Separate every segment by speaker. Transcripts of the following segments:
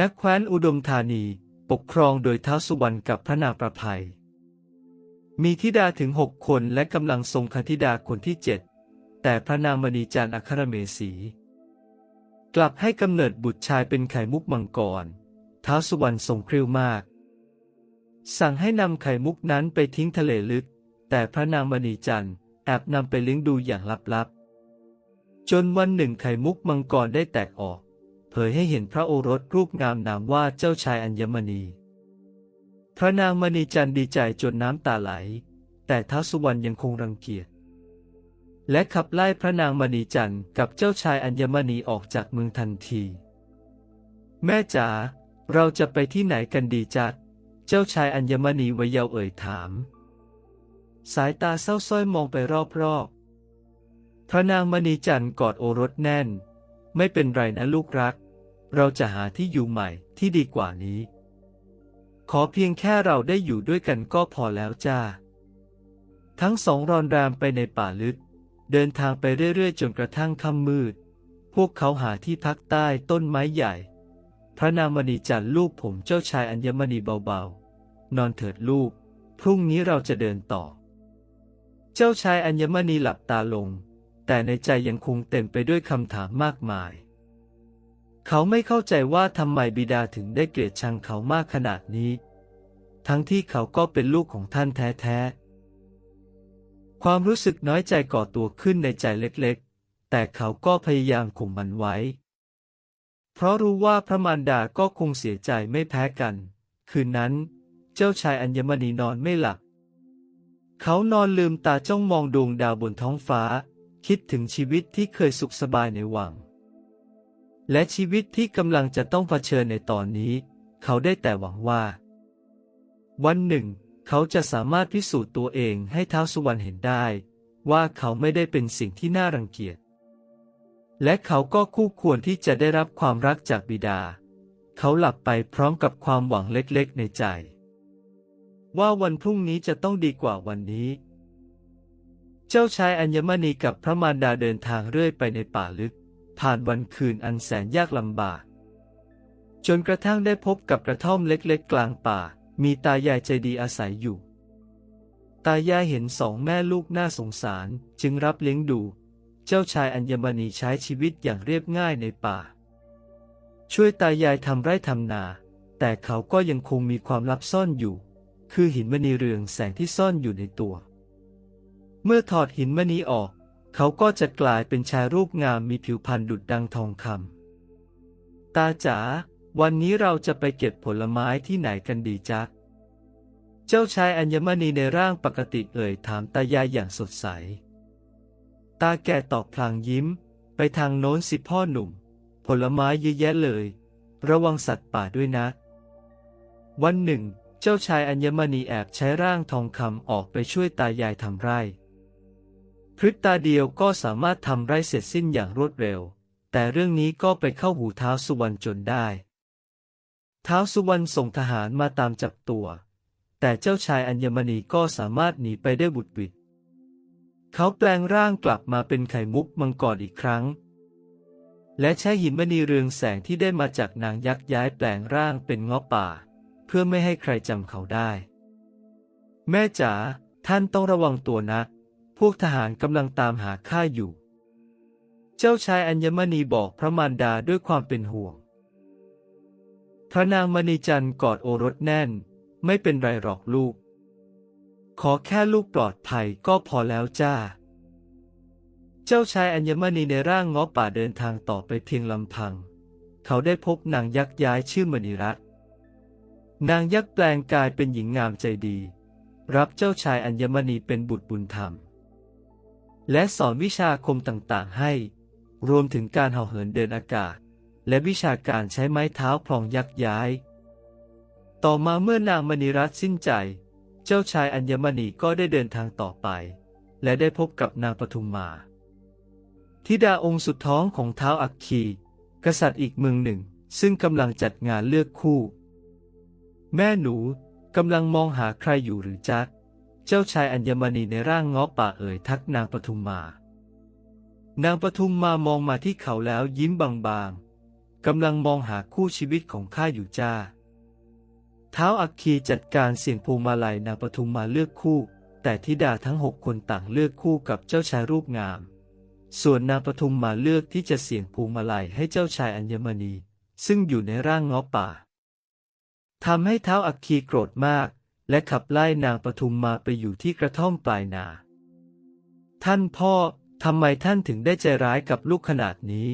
Speaker 1: นักแคว้นอุดมธานี ปกครองโดยท้าวสุวรรณกับพระนางประภัย มีธิดาถึงหกคนและกำลังทรงคธิดาคนที่เจ็ดแต่พระนางมณีจันทร์อัครเมสี กลับให้กำเนิดบุตรชายเป็นไข่มุกมังกรท้าวสุวรรณทรงคริ้วมาก สั่งให้นำไข่มุกนั้นไปทิ้งทะเลลึก แต่พระนางมณีจันทร์แอบนำไปเลี้ยงดูอย่างลับๆ จนวันหนึ่งไข่มุกมังกรได้แตกออก เผยให้เห็นพระโอรสรูปงามนามว่าเจ้าชายอัญมณี พระนางมณีจันดีใจจนน้ำตาไหล แต่ท้าวสุวรรณยังคงรังเกียจ และขับไล่พระนางมณีจันทร์กับเจ้าชายอัญมณีออกจากเมืองทันที แม่จ๋าเราจะไปที่ไหนกันดีจ๊ะเจ้าชายอัญมณีวัยเยาว์เอ่ยถาม สายตาเศร้าส้อยมองไปรอบๆพระนางมณีจันทร์กอดโอรสแน่น ไม่เป็นไรนะลูกรัก เราจะหาที่อยู่ใหม่ที่ดีกว่านี้ ขอเพียงแค่เราได้อยู่ด้วยกันก็พอแล้วจ้า ทั้งสองรอนรามไปในป่าลึก เดินทางไปเรื่อยๆ จนกระทั่งค่ำมืด พวกเขาหาที่พักใต้ต้นไม้ใหญ่ พระนางมณีจันลูกผมเจ้าชายอัญมณีเบาๆ นอนเถิดลูก พรุ่งนี้เราจะเดินต่อ เจ้าชายอัญมณีหลับตาลง แต่ในใจยังคงเต็มไปด้วยคำถามมากมาย เขาไม่เข้าใจว่าทำไมบิดาถึงได้เกลียดชังเขามากขนาดนี้ ทั้งที่เขาก็เป็นลูกของท่านแท้ๆ ความรู้สึกน้อยใจก่อตัวขึ้นในใจเล็กๆ แต่เขาก็พยายามข่มมันไว้ เพราะรู้ว่าพระมารดาก็คงเสียใจไม่แพ้กัน คืนนั้น เจ้าชายอัญมณีนอนไม่หลับ เขานอนลืมตาจ้องมองดวงดาวบนท้องฟ้า คิดถึงชีวิตที่เคยสุขสบายในวัง และชีวิตที่กำลังจะต้องเผชิญในตอนนี้ เขาได้แต่หวังว่า วันหนึ่ง เขาจะสามารถพิสูจน์ตัวเองให้ท้าวสุวรรณเห็นได้ ว่าเขาไม่ได้เป็นสิ่งที่น่ารังเกียจ และเขาก็คู่ควรที่จะได้รับความรักจากบิดา เขาหลับไปพร้อมกับความหวังเล็กๆในใจ ว่าวันพรุ่งนี้จะต้องดีกว่าวันนี้ เจ้าชายอัญมณีกับพระมารดาเดินทางเรื่อยไปในป่าลึก ผ่านวันคืนอันแสนยากลำบาก จนกระทั่งได้พบกับกระท่อมเล็กๆ กลางป่า มีตายายใจดีอาศัยอยู่ ตายายเห็นสองแม่ลูกน่าสงสารจึงรับเลี้ยงดู เจ้าชายอัญมณีใช้ชีวิตอย่างเรียบง่ายในป่า ช่วยตายายทำไร่ทำนา แต่เขาก็ยังคงมีความลับซ่อนอยู่ คือหินมณีเรืองแสงที่ซ่อนอยู่ในตัว เมื่อถอดหินมณีออก เขาก็จะกลายเป็นชายรูปงามมีผิวพรรณดุจดังทองคำตาจ๋าวันนี้เราจะไปเก็บผลไม้ที่ไหนกันดีจ๊ะ เจ้าชายอัญมณีในร่างปกติเอ่ยถามตายายอย่างสดใส ตาแก่ตอบพลางยิ้ม ไปทางโน้นสิพ่อหนุ่ม ผลไม้เยอะแยะเลย ระวังสัตว์ป่าด้วยนะ วันหนึ่ง เจ้าชายอัญมณีแอบใช้ร่างทองคำออกไปช่วยตายายทำไร่ พริบตาเดียวก็สามารถทำไร่เสร็จสิ้นอย่างรวดเร็ว แต่เรื่องนี้ก็ไปเข้าหูเท้าวสุวรรณจนได้เท้าวสุวรรณส่งทหารมาตามจับตัว แต่เจ้าชายอัญมณีก็สามารถหนีไปได้บุดหวิดเขาแปลงร่างกลับมาเป็นไข่มุกมังกรอีกครั้ง และใช้หินมณีเรืองแสงที่ได้มาจากนางยักษ์ย้ายแปลงร่างเป็นเงาะป่า เพื่อไม่ให้ใครจำเขาได้ แม่จ๋าท่านต้องระวังตัวนะ พวกทหารกำลังตามหาข้าอยู่ เจ้าชายอัญมณีบอกพระมารดาด้วยความเป็นห่วง พระนางมณีจันทร์กอดโอรสแน่น ไม่เป็นไรหรอกลูก ขอแค่ลูกปลอดภัยก็พอแล้วจ้า เจ้าชายอัญมณีในร่างงาะป่าเดินทางต่อไปเพียงลำพัง เขาได้พบนางยักษ์ย้ายชื่อมณีรัตน์นางยักษ์แปลงกายเป็นหญิงงามใจดี รับเจ้าชายอัญมณีเป็นบุตรบุญธรรม และสอนวิชาคมต่างๆ ให้ รวมถึงการเห่าเหินเดินอากาศ และวิชาการใช้ไม้เท้าพลองยักย้าย ต่อมาเมื่อนางมณีรัตน์สิ้นใจ เจ้าชายอัญมณีก็ได้เดินทางต่อไป และได้พบกับนางปทุมมา ธิดาองค์สุดท้องของเท้าอัคคี กษัตริย์อีกเมืองหนึ่ง ซึ่งกำลังจัดงานเลือกคู่ แม่หนูกำลังมองหาใครอยู่หรือจ๊ะ เจ้าชายอัญมณีในร่างงาะป่าเอ่ยทักนางปทุมมา นางปทุมมามองมาที่เขาแล้วยิ้มบางๆ กำลังมองหาคู่ชีวิตของข้าอยู่จ้า เท้าอัคคีจัดการเสี่ยงพวงมาลัยนางปทุมมาเลือกคู่ แต่ธิดาทั้งหกคนต่างเลือกคู่กับเจ้าชายรูปงาม ส่วนนางปทุมมาเลือกที่จะเสี่ยงพวงมาลัยให้เจ้าชายอัญมณี ซึ่งอยู่ในร่างงาะป่าทำให้เท้าอัคคีโกรธมาก และขับไล่นางปทุมมาไปอยู่ที่กระท่อมปลายนา ท่านพ่อทำไมท่านถึงได้ใจร้ายกับลูกขนาดนี้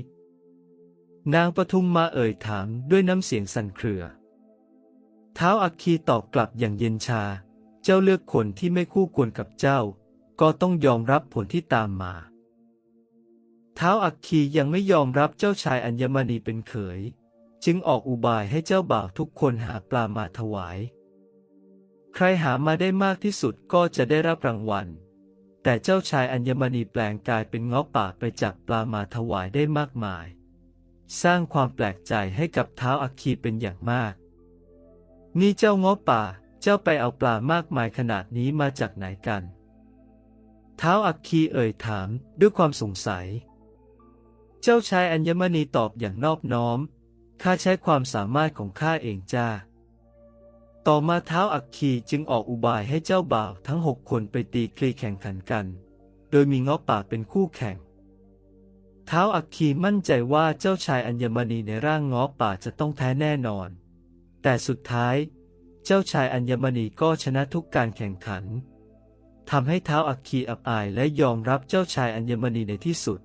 Speaker 1: นางปทุมมาเอ่ยถามด้วยน้ำเสียงสั่นเครือ เท้าอัคคีตอบกลับอย่างเย็นชา เจ้าเลือกคนที่ไม่คู่ควรกับเจ้า ก็ต้องยอมรับผลที่ตามมา เท้าอัคคียังไม่ยอมรับเจ้าชายอัญมณีเป็นเขย จึงออกอุบายให้เจ้าบ่าวทุกคนหาปลามาถวาย ใครหามาได้มากที่สุดก็จะได้รับรางวัล แต่เจ้าชายอัญมณีแปลงกายเป็นเงาะป่าไปจับปลามาถวายได้มากมาย สร้างความแปลกใจให้กับเท้าอัคคีเป็นอย่างมาก นี่เจ้าเงาะป่า เจ้าไปเอาปลามากมายขนาดนี้มาจากไหนกัน เท้าอัคคีเอ่ยถามด้วยความสงสัย เจ้าชายอัญมณีตอบอย่างนอบน้อม ข้าใช้ความสามารถของข้าเองจ้า ต่อมาเท้าอัคคีจึงออกอุบายให้เจ้าบ่าวทั้งหกคนไปตีคลีแข่งขันกัน โดยมีเงาะป่าเป็นคู่แข่ง เท้าอัคคีมั่นใจว่าเจ้าชายอัญมณีในร่างเงาะป่าจะต้องแพ้แน่นอน แต่สุดท้าย เจ้าชายอัญมณีก็ชนะทุกการแข่งขันทำให้เท้าอัคคีอับอายและยอมรับเจ้าชายอัญมณีในที่สุด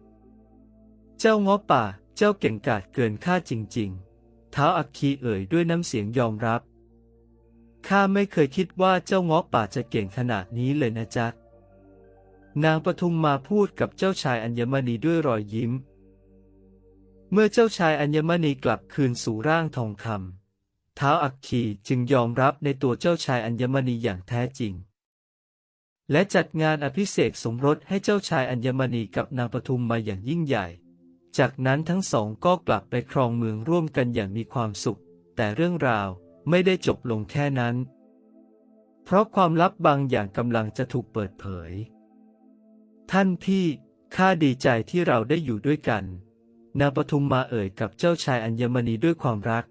Speaker 1: เจ้าเงาะป่า เจ้าเก่งกาจเกินข้าจริง ๆ เท้าอัคคีเอ่ยด้วยน้ำเสียงยอมรับ ข้าไม่เคยคิดว่าเจ้างาะป่าจะเก่งขนาดนี้เลยนะจ๊ะ นางปทุมมาพูดกับเจ้าชายอัญมณีด้วยรอยยิ้ม เมื่อเจ้าชายอัญมณีกลับคืนสู่ร่างทองคำเท้าอัคคีจึงยอมรับในตัวเจ้าชายอัญมณีอย่างแท้จริง และจัดงานอภิเษกสมรสให้เจ้าชายอัญมณีกับนางปทุมมาอย่างยิ่งใหญ่ จากนั้นทั้งสองก็กลับไปครองเมืองร่วมกันอย่างมีความสุข แต่เรื่องราว ไม่ได้จบลงแค่นั้น เพราะความลับบางอย่างกำลังจะถูกเปิดเผย ท่านพี่ข้าดีใจที่เราได้อยู่ด้วยกัน นางปทุมมาเอ่ยกับเจ้าชายอัญมณีด้วยความรัก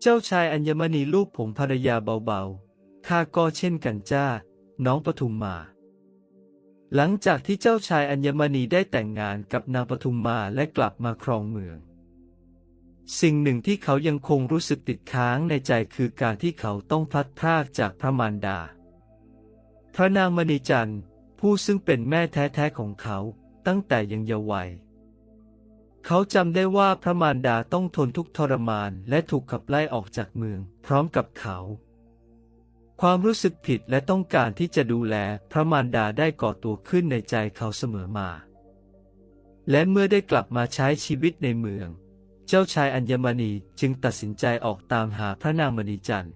Speaker 1: เจ้าชายอัญมณีลูกผมภรรยาเบาๆ ข้าก็เช่นกันจ้า น้องปทุมมา หลังจากที่เจ้าชายอัญมณีได้แต่งงานกับนางปทุมมาและกลับมาครองเมือง สิ่งหนึ่งที่เขายังคงรู้สึกติดค้างในใจคือการที่เขาต้องพลัดพรากจากพระมารดา พระนางมณีจันทร์ ผู้ซึ่งเป็นแม่แท้ๆของเขาตั้งแต่ยังเยาว์วัย เขาจำได้ว่าพระมารดาต้องทนทุกทรมานและถูกขับไล่ออกจากเมือง พร้อมกับเขา ความรู้สึกผิดและต้องการที่จะดูแลพระมารดาได้ก่อตัวขึ้นในใจเขาเสมอมา และเมื่อได้กลับมาใช้ชีวิตในเมือง จ้าชายอัญมณีจึงตัดสินใจออกตามหาพระนางมณีจันทร์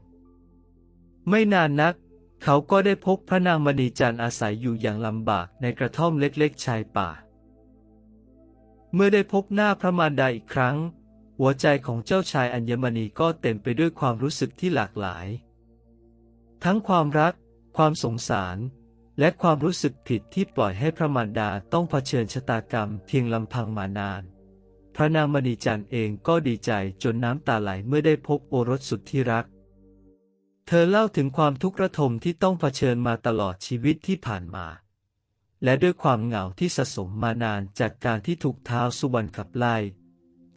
Speaker 1: ไม่นานนัก เขาก็ได้พบพระนางมณีจันทร์อาศัยอยู่อย่างลำบากในกระท่อมเล็กๆชายป่า เมื่อได้พบหน้าพระมารดาอีกครั้ง หัวใจของเจ้าชายอัญมณีก็เต็มไปด้วยความรู้สึกที่หลากหลาย ทั้งความรัก ความสงสาร และความรู้สึกผิดที่ปล่อยให้พระมารดาต้องเผชิญชะตากรรมเพียงลำพังมานาน พระนางมณีจันทร์เองก็ดีใจจนน้ำตาไหลเมื่อได้พบโอรสสุดที่รัก เธอเล่าถึงความทุกข์ระทมที่ต้องเผชิญมาตลอดชีวิตที่ผ่านมา และด้วยความเหงาที่สะสมมานานจากการที่ถูกเท้าสุวรรณขับไล่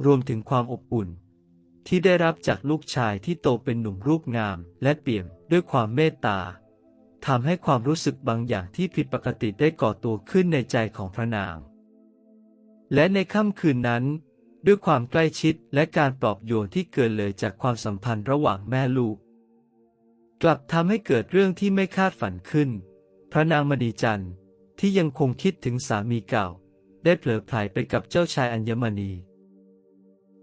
Speaker 1: รวมถึงความอบอุ่น ที่ได้รับจากลูกชายที่โตเป็นหนุ่มรูปงาม และเปี่ยมด้วยความเมตตาทำให้ความรู้สึกบางอย่างที่ผิดปกติได้ก่อตัวขึ้นในใจของพระนาง และในค่ำคืนนั้น ด้วยความใกล้ชิดและการปลอบโยนที่เกินเลยจากความสัมพันธ์ระหว่างแม่ลูก กลับทำให้เกิดเรื่องที่ไม่คาดฝันขึ้น พระนางมณีจันทร์ที่ยังคงคิดถึงสามีเก่า ได้เผลอไผลไปกับเจ้าชายอัญมณี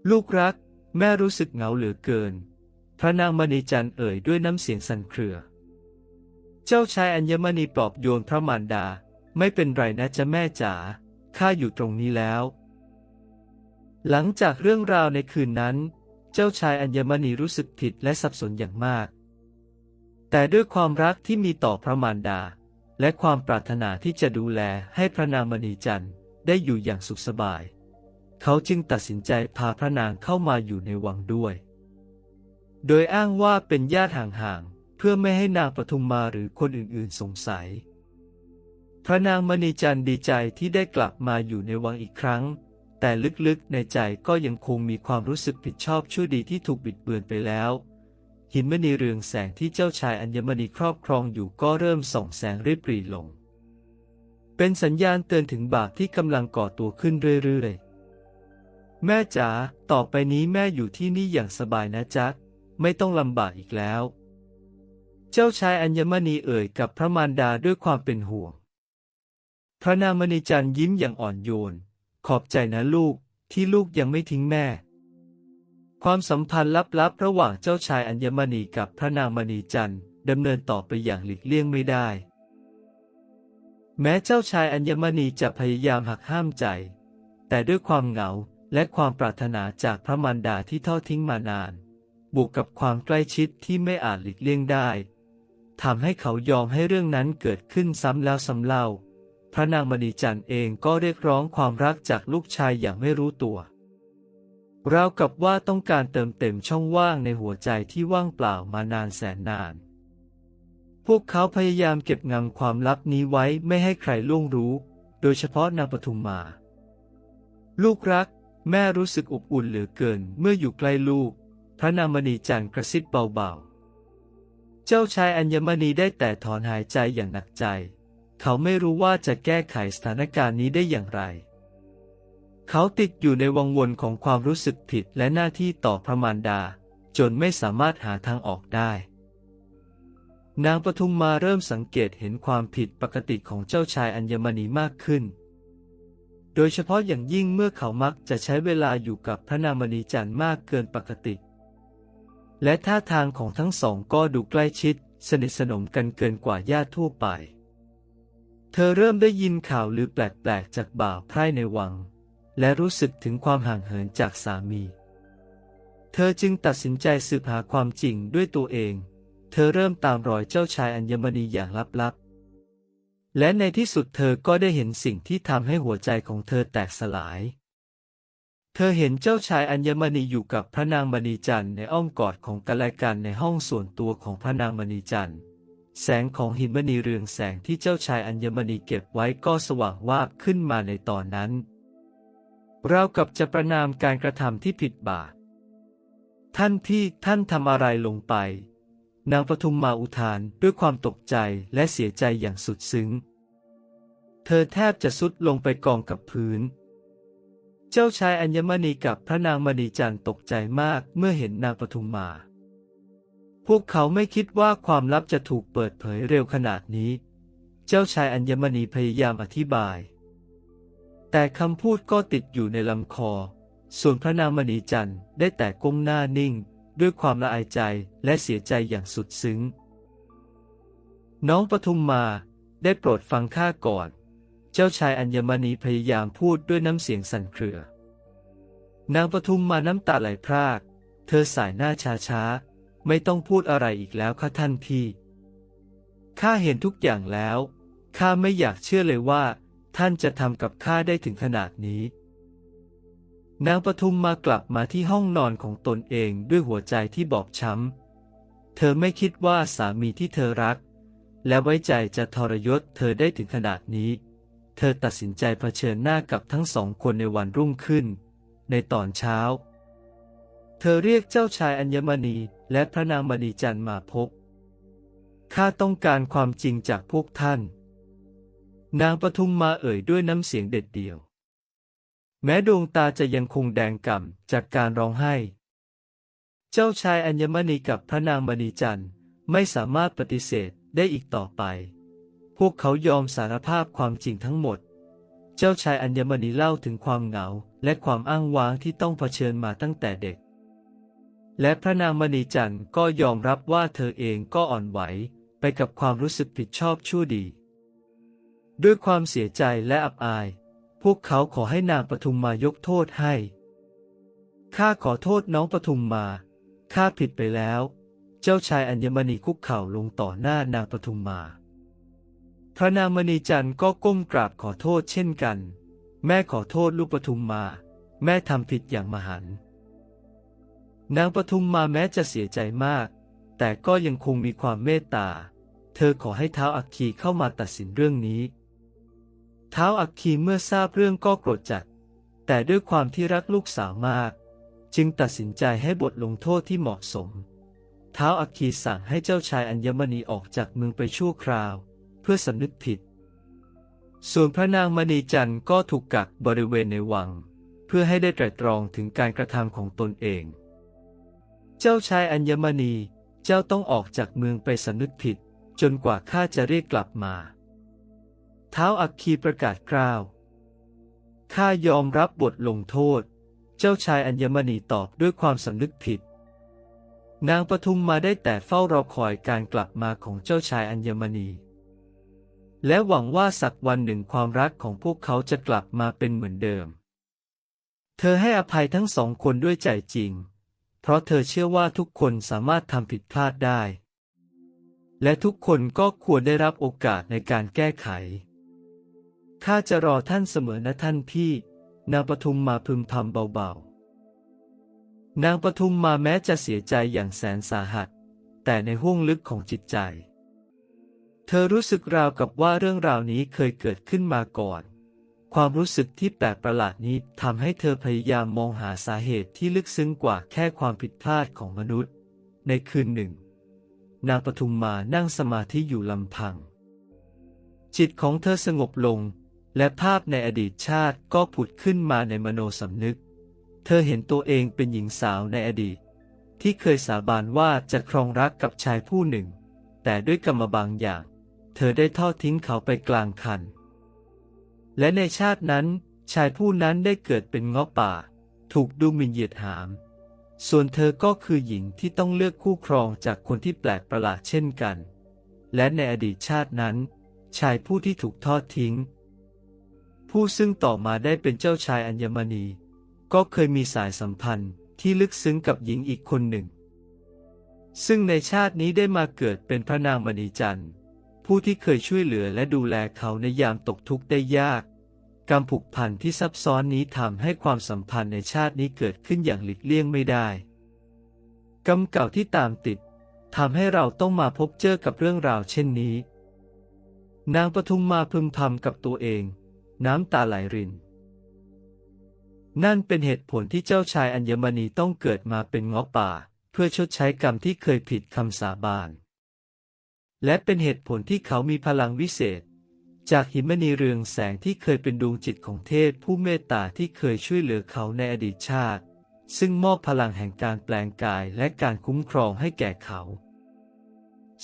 Speaker 1: ลูกรัก แม่รู้สึกเหงาเหลือเกิน พระนางมณีจันทร์เอ่ยด้วยน้ำเสียงสั่นเครือ เจ้าชายอัญมณีปลอบโยนพระมารดา ไม่เป็นไรนะจ๊ะแม่จ๋าข้าอยู่ตรงนี้แล้ว หลังจากเรื่องราวในคืนนั้น เจ้าชายอัญมณีรู้สึกผิดและสับสนอย่างมาก แต่ด้วยความรักที่มีต่อพระมารดา และความปรารถนาที่จะดูแลให้พระนางมณีจันทร์ได้อยู่อย่างสุขสบาย เขาจึงตัดสินใจพาพระนางเข้ามาอยู่ในวังด้วย โดยอ้างว่าเป็นญาติห่างๆ เพื่อไม่ให้นางปทุมมาหรือคนอื่นๆสงสัย พระนางมณีจันทร์ดีใจที่ได้กลับมาอยู่ในวังอีกครั้ง แต่ลึกๆ ในใจก็ยังคงมีความรู้สึกผิดชอบชั่วดีที่ถูกบิดเบือนไปแล้ว หินมณีเรืองแสงที่เจ้าชายอัญมณีครอบครองอยู่ก็เริ่มส่องแสงริบรีลง เป็นสัญญาณเตือนถึงบาปที่กำลังก่อตัวขึ้นเรื่อยๆ แม่จ๋าต่อไปนี้แม่อยู่ที่นี่อย่างสบายนะจ๊ะ ไม่ต้องลำบากอีกแล้ว เจ้าชายอัญมณีเอ่ยกับพระมารดาด้วยความเป็นห่วง พระนางมณีจันยิ้มอย่างอ่อนโยน ขอบใจนะลูกที่ลูกยังไม่ทิ้งแม่ ความสัมพันธ์ลับๆ ระหว่างเจ้าชายอัญมณีกับพระนางมณีจันทร์ดำเนินต่อไปอย่างหลีกเลี่ยงไม่ได้ แม้เจ้าชายอัญมณีจะพยายามหักห้ามใจ แต่ด้วยความเหงาและความปรารถนาจากพระมารดาที่ทอดทิ้งมานาน บวกกับความใกล้ชิดที่ไม่อาจหลีกเลี่ยงได้ทำให้เขายอมให้เรื่องนั้นเกิดขึ้นซ้ำแล้วซ้ำเล่า ระนางมณีจันทร์เองก็เรียกร้องความรักจากลูกชายอย่างไม่รู้ตัวราวกับว่าต้องการเติมเต็มช่องว่างในหัวใจที่ว่างเปล่ามานานแสนนาน พวกเขาพยายามเก็บงำความลับนี้ไว้ไม่ให้ใครล่วงรู้ โดยเฉพาะนางปทุมมา ลูกรัก แม่รู้สึกอบอุ่นเหลือเกินเมื่ออยู่ใกล้ลูก พระนางมณีจันทร์กระซิบเบาๆ เจ้าชายอัญมณีได้แต่ถอนหายใจอย่างหนักใจ เขาไม่รู้ว่าจะแก้ไขสถานการณ์นี้ได้อย่างไร เขาติดอยู่ในวังวนของความรู้สึกผิดและหน้าที่ต่อพระมารดา จนไม่สามารถหาทางออกได้ นางปทุมมาเริ่มสังเกตเห็นความผิดปกติของเจ้าชายอัญมณีมากขึ้น โดยเฉพาะอย่างยิ่งเมื่อเขามักจะใช้เวลาอยู่กับพระนางมณีจันทร์มากเกินปกติ และท่าทางของทั้งสองก็ดูใกล้ชิด สนิทสนมกันเกินกว่าญาติทั่วไป ธอเริ่มได้ยินข่าวลือแปลกๆ จากบ่าวไพร่ในวัง และรู้สึกถึงความห่างเหินจากสามี เธอจึงตัดสินใจสืบหาความจริงด้วยตัวเอง เธอเริ่มตามรอยเจ้าชายอัญมณีอย่างลับๆ และในที่สุดเธอก็ได้เห็นสิ่งที่ทำให้หัวใจของเธอแตกสลาย เธอเห็นเจ้าชายอัญมณีอยู่กับพระนางมณีจันทร์ในอ้อมกอดของกันและกันในห้องส่วนตัวของพระนางมณีจันทร์ แสงของหินมณีเรืองแสงที่เจ้าชายอัญมณีเก็บไว้ก็สว่างวาบขึ้นมาในตอนนั้น เรากับจะประนามการกระทำที่ผิดบาปท่านพี่ท่านทำอะไรลงไป นางปทุมมาอุทานด้วยความตกใจและเสียใจอย่างสุดซึ้ง เธอแทบจะสุดลงไปกองกับพื้น เจ้าชายอัญมณีกับพระนางมณีจันทร์ตกใจมากเมื่อเห็นนางปทุมมา พวกเขาไม่คิดว่าความลับจะถูกเปิดเผยเร็วขนาดนี้ เจ้าชายอัญมณีพยายามอธิบาย แต่คำพูดก็ติดอยู่ในลำคอ ส่วนพระนางมณีจันทร์ได้แต่ก้มหน้านิ่ง ด้วยความละอายใจและเสียใจอย่างสุดซึ้ง น้องปทุมมาได้โปรดฟังข้าก่อน เจ้าชายอัญมณีพยายามพูดด้วยน้ำเสียงสั่นเครือ นางปทุมมาน้ำตาไหลพราก เธอสายหน้าช้าๆ ไม่ต้องพูดอะไรอีกแล้วค่ะท่านพี่ ข้าเห็นทุกอย่างแล้ว ข้าไม่อยากเชื่อเลยว่า ท่านจะทำกับข้าได้ถึงขนาดนี้ นางปทุมมากลับมาที่ห้องนอนของตนเองด้วยหัวใจที่บอบช้ำ เธอไม่คิดว่าสามีที่เธอรัก และไว้ใจจะทรยศเธอได้ถึงขนาดนี้ เธอตัดสินใจเผชิญหน้ากับทั้งสองคนในวันรุ่งขึ้น ในตอนเช้า เธอเรียกเจ้าชายอัญมณี และพระนางมณีจันทร์มาพบ ข้าต้องการความจริงจากพวกท่าน นางปทุมมาเอ่ยด้วยน้ำเสียงเด็ดเดี่ยว แม้ดวงตาจะยังคงแดงก่ำจากการร้องไห้ เจ้าชายอัญมณีกับพระนางมณีจันทร์ไม่สามารถปฏิเสธได้อีกต่อไป พวกเขายอมสารภาพความจริงทั้งหมด เจ้าชายอัญมณีเล่าถึงความเหงาและความอ้างว้างที่ต้องเผชิญมาตั้งแต่เด็ก และพระนางมณีจันทร์ก็ยอมรับว่าเธอเองก็อ่อนไหว ไปกับความรู้สึกผิดชอบชั่วดี ด้วยความเสียใจและอับอาย พวกเขาขอให้นางปทุมมายกโทษให้ข้าขอโทษน้องปทุมมาข้าผิดไปแล้ว เจ้าชายอัญมณีคุกเข่าลงต่อหน้านางปทุมมา พระนางมณีจันทร์ก็ก้มกราบขอโทษเช่นกัน แม่ขอโทษลูกปทุมมา แม่ทำผิดอย่างมหันต์ นางปทุมมาแม้จะเสียใจมาก แต่ก็ยังคงมีความเมตตา เธอขอให้เท้าอัคคีเข้ามาตัดสินเรื่องนี้ เท้าอัคคีเมื่อทราบเรื่องก็โกรธจัด แต่ด้วยความที่รักลูกสาวมาก จึงตัดสินใจให้บทลงโทษที่เหมาะสม เท้าอัคคีสั่งให้เจ้าชายอัญมณีออกจากเมืองไปชั่วคราว เพื่อสำนึกผิด ส่วนพระนางมณีจันทร์ก็ถูกกักบริเวณในวัง เพื่อให้ได้ไตรตรองถึงการกระทำของตนเอง เจ้าชายอัญมณี เจ้าต้องออกจากเมืองไปสำนึกผิด จนกว่าข้าจะเรียกกลับมาเท้าอัคคีประกาศกล่าว ข้ายอมรับบทลงโทษ เจ้าชายอัญมณีตอบด้วยความสำนึกผิด นางปทุมมาได้แต่เฝ้ารอคอยการกลับมาของเจ้าชายอัญมณี และหวังว่าสักวันหนึ่งความรักของพวกเขาจะกลับมาเป็นเหมือนเดิม เธอให้อภัยทั้งสองคนด้วยใจจริง เพราะเธอเชื่อว่าทุกคนสามารถทำผิดพลาดได้ และทุกคนก็ควรได้รับโอกาสในการแก้ไข ข้าจะรอท่านเสมอนะท่านพี่ นางปทุมมาพึมพำเบาๆ นางปทุมมาแม้จะเสียใจอย่างแสนสาหัส แต่ในห้วงลึกของจิตใจ เธอรู้สึกราวกับว่าเรื่องราวนี้เคยเกิดขึ้นมาก่อน ความรู้สึกที่แปลกประหลาดนี้ทำให้เธอพยายามมองหาสาเหตุที่ลึกซึ้งกว่าแค่ความผิดพลาดของมนุษย์ ในคืนหนึ่ง นางปทุมมานั่งสมาธิอยู่ลำพัง จิตของเธอสงบลง และภาพในอดีตชาติก็ผุดขึ้นมาในมโนสำนึก เธอเห็นตัวเองเป็นหญิงสาวในอดีต ที่เคยสาบานว่าจะครองรักกับชายผู้หนึ่ง แต่ด้วยกรรมบางอย่าง เธอได้ทอดทิ้งเขาไปกลางคัน และในชาตินั้นชายผู้นั้นได้เกิดเป็นเงาะป่า ถูกดูหมิ่นเหยียดหาม ส่วนเธอก็คือหญิงที่ต้องเลือกคู่ครองจากคนที่แปลกประหลาดเช่นกัน และในอดีตชาตินั้น ชายผู้ที่ถูกทอดทิ้ง ผู้ซึ่งต่อมาได้เป็นเจ้าชายอัญมณี ก็เคยมีสายสัมพันธ์ที่ลึกซึ้งกับหญิงอีกคนหนึ่ง ซึ่งในชาตินี้ได้มาเกิดเป็นพระนางมณีจันทร์ ผู้ที่เคยช่วยเหลือและดูแลเขาในยามตกทุกข์ได้ยากกรรมผูกพันที่ซับซ้อนนี้ทำให้ความสัมพันธ์ในชาตินี้เกิดขึ้นอย่างหลีกเลี่ยงไม่ได้ กรรมเก่าที่ตามติดทำให้เราต้องมาพบเจอกับเรื่องราวเช่นนี้ นางปทุมมาพึมพำกับตัวเอง น้ำตาไหลริน นั่นเป็นเหตุผลที่เจ้าชายอัญมณีต้องเกิดมาเป็นงาะป่า เพื่อชดใช้กรรมที่เคยผิดคำสาบาน และเป็นเหตุผลที่เขามีพลังวิเศษ จากหิมณีเรืองแสงที่เคยเป็นดวงจิตของเทพผู้เมตตาที่เคยช่วยเหลือเขาในอดีตชาติ ซึ่งมอบพลังแห่งการแปลงกายและการคุ้มครองให้แก่เขา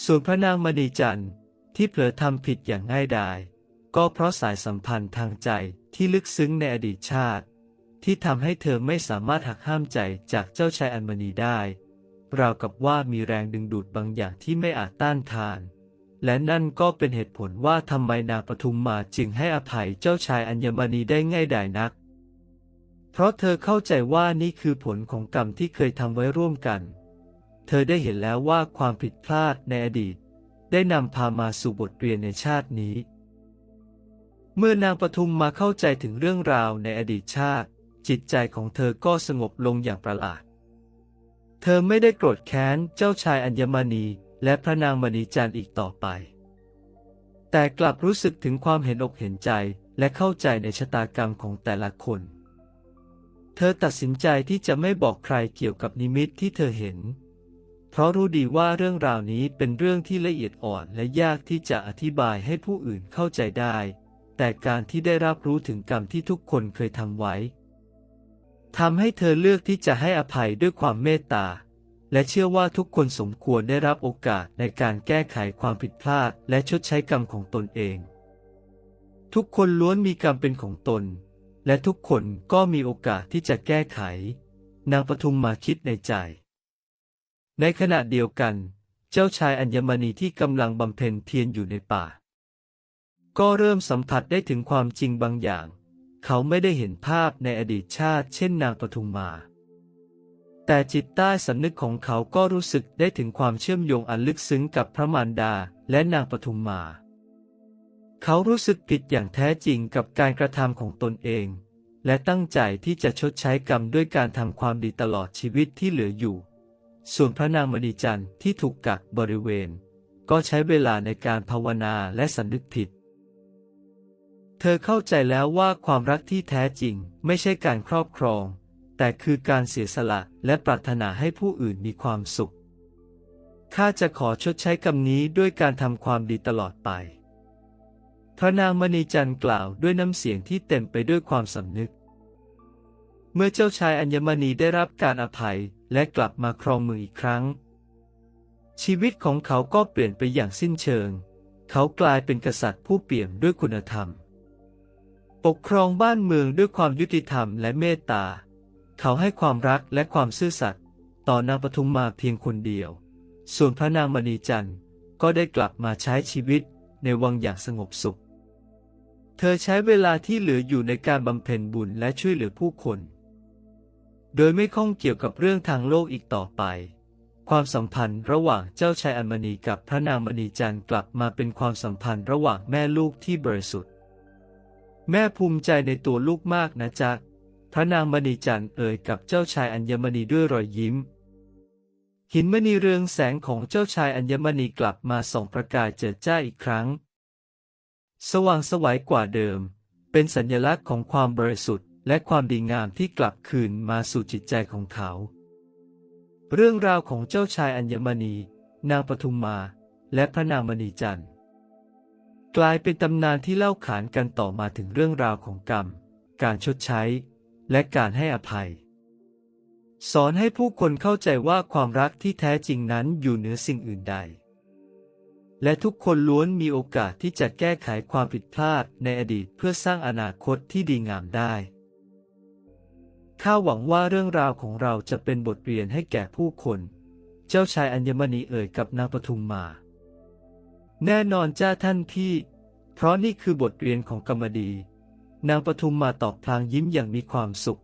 Speaker 1: ส่วนพระนางมณีจันทร์ที่เผลอทำผิดอย่างง่ายดาย ก็เพราะสายสัมพันธ์ทางใจที่ลึกซึ้งในอดีตชาติ ที่ทำให้เธอไม่สามารถหักห้ามใจจากเจ้าชายอัญมณีได้ ราวกับว่ามีแรงดึงดูดบางอย่างที่ไม่อาจต้านทาน และนั่นก็เป็นเหตุผลว่าทำไมนางปทุมมาจึงให้อภัยเจ้าชายอัญมณีได้ง่ายดายนัก เพราะเธอเข้าใจว่านี่คือผลของกรรมที่เคยทำไว้ร่วมกัน เธอได้เห็นแล้วว่าความผิดพลาดในอดีต ได้นำพามาสู่บทเรียนในชาตินี้ เมื่อนางปทุมมาเข้าใจถึงเรื่องราวในอดีตชาติ จิตใจของเธอก็สงบลงอย่างประหลาด เธอไม่ได้โกรธแค้นเจ้าชายอัญมณี และพระนางมณีจันทร์อีกต่อไป แต่กลับรู้สึกถึงความเห็นอกเห็นใจและเข้าใจในชะตากรรมของแต่ละคน เธอตัดสินใจที่จะไม่บอกใครเกี่ยวกับนิมิตที่เธอเห็น เพราะรู้ดีว่าเรื่องราวนี้เป็นเรื่องที่ละเอียดอ่อนและยากที่จะอธิบายให้ผู้อื่นเข้าใจได้ แต่การที่ได้รับรู้ถึงกรรมที่ทุกคนเคยทำไว้ ทำให้เธอเลือกที่จะให้อภัยด้วยความเมตตา และเชื่อว่าทุกคนสมควรได้รับโอกาสในการแก้ไขความผิดพลาด และชดใช้กรรมของตนเอง ทุกคนล้วนมีกรรมเป็นของตน และทุกคนก็มีโอกาสที่จะแก้ไข นางปทุมมาคิดในใจ ในขณะเดียวกัน เจ้าชายอัญมณีที่กำลังบำเพ็ญเพียรอยู่ในป่า ก็เริ่มสัมผัสได้ถึงความจริงบางอย่าง เขาไม่ได้เห็นภาพในอดีตชาติเช่นนางปทุมมา แต่จิตใต้สำนึกของเขาก็รู้สึกได้ถึงความเชื่อมโยงอันลึกซึ้งกับพระมารดาและนางปทุมมา เขารู้สึกผิดอย่างแท้จริงกับการกระทำของตนเอง และตั้งใจที่จะชดใช้กรรมด้วยการทำความดีตลอดชีวิตที่เหลืออยู่ ส่วนพระนางมณีจันทร์ที่ถูกกักบริเวณ ก็ใช้เวลาในการภาวนาและสำนึกผิด เธอเข้าใจแล้วว่าความรักที่แท้จริงไม่ใช่การครอบครอง แต่คือการเสียสละและปรารถนาให้ผู้อื่นมีความสุข ข้าจะขอชดใช้กรรมนี้ด้วยการทำความดีตลอดไป พระนางมณีจันทร์กล่าวด้วยน้ำเสียงที่เต็มไปด้วยความสำนึก เมื่อเจ้าชายอัญมณีได้รับการอภัยและกลับมาครองเมืองอีกครั้ง ชีวิตของเขาก็เปลี่ยนไปอย่างสิ้นเชิง เขากลายเป็นกษัตริย์ผู้เปี่ยมด้วยคุณธรรม ปกครองบ้านเมืองด้วยความยุติธรรมและเมตตา เขาให้ความรักและความซื่อสัตย์ต่อนางปทุมมาเพียงคนเดียว ส่วนพระนางมณีจันทร์ก็ได้กลับมาใช้ชีวิตในวังอย่างสงบสุข เธอใช้เวลาที่เหลืออยู่ในการบำเพ็ญบุญและช่วยเหลือผู้คน โดยไม่ข้องเกี่ยวกับเรื่องทางโลกอีกต่อไป ความสัมพันธ์ระหว่างเจ้าชายอัญมณีกับพระนางมณีจันทร์กลับมาเป็นความสัมพันธ์ระหว่างแม่ลูกที่บริสุทธิ์ แม่ภูมิใจในตัวลูกมากนะจ๊ะ พระนางมณีจันทร์เอ่ยกับเจ้าชายอัญมณีด้วยรอยยิ้ม หินมณีเรืองแสงของเจ้าชายอัญมณีกลับมาส่องประกายเจิดจ้าอีกครั้ง สว่างสวัยกว่าเดิม เป็นสัญลักษณ์ของความบริสุทธิ์และความดีงามที่กลับคืนมาสู่จิตใจของเขา เรื่องราวของเจ้าชายอัญมณี นางปทุมมา และพระนางมณีจันทร์ กลายเป็นตำนานที่เล่าขานกันต่อมาถึงเรื่องราวของกรรม การชดใช้ และการให้อภัย สอนให้ผู้คนเข้าใจว่าความรักที่แท้จริงนั้นอยู่เหนือสิ่งอื่นใด และทุกคนล้วนมีโอกาสที่จะแก้ไขความผิดพลาดในอดีตเพื่อสร้างอนาคตที่ดีงามได้ข้าหวังว่าเรื่องราวของเราจะเป็นบทเรียนให้แก่ผู้คน เจ้าชายอัญมณีเอ่ยกับนางปทุมมา แน่นอนจ้าท่านพี่ เพราะนี่คือบทเรียนของกรรมดี นางปทุมมาตอบพลางยิ้มอย่างมีความสุข